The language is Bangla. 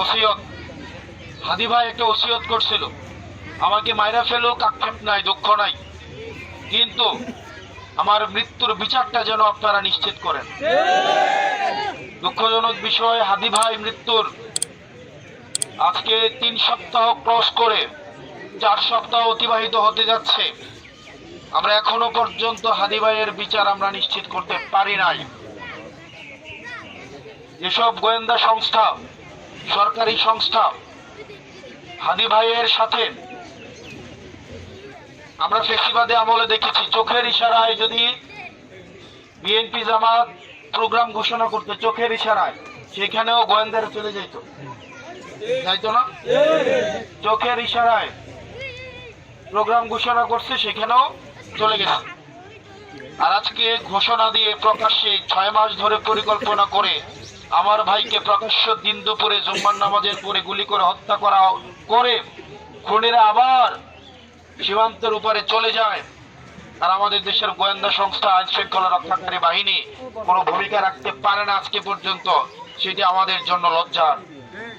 ওসিয়ত। হাদি ভাই একটা ওসিয়ত করছিল। আমাকে মাইরা ফেলুক আক্ষেপ নাই দুঃখ নাই। কিন্তু আমার মৃত্যুর বিচারটা যেন আপনারা নিশ্চিত করেন। দুঃখজনক বিষয় হাদি ভাই মৃত্যুর আজকে তিন সপ্তাহ ক্রস করে চার সপ্তাহ অতিবাহিত হতে যাচ্ছে। আমরা এখনও পর্যন্ত হাদি ভাইয়ের বিচার আমরা নিশ্চিত করতে পারি নাই। যেসব গোয়েন্দা সংস্থা, সরকারি সংস্থা, হাদি ভাইয়ের সাথে আমরা ফেসিবাদে আমলে দেখেছি, চোখের ইশারায় যদি বিএনপি জামাত প্রোগ্রাম ঘোষণা করতে, চোখের ইশারায়, সেখানেও গোয়েন্দারা চলে যেত যাইতো না? চোখের ইশারায় প্রোগ্রাম ঘোষণা করছে, সেখানেও চলে গেছে। আর আজকে ঘোষণা দিয়ে প্রকাশ্যে ছয় মাস ধরে পরিকল্পনা করে আমার ভাইকে প্রকাশ্য দিন দুপুরে জুম্মার নামাজের পরে গুলি করে হত্যা করা করে খুনিরা আবার সীমান্তের উপরে চলে যায়। আর আমাদের দেশের গোয়েন্দা সংস্থা আইন শৃঙ্খলা রক্ষাকারী বাহিনী কোনো ভূমিকা রাখতে পারে না আজকে পর্যন্ত। সেটি আমাদের জন্য লজ্জার।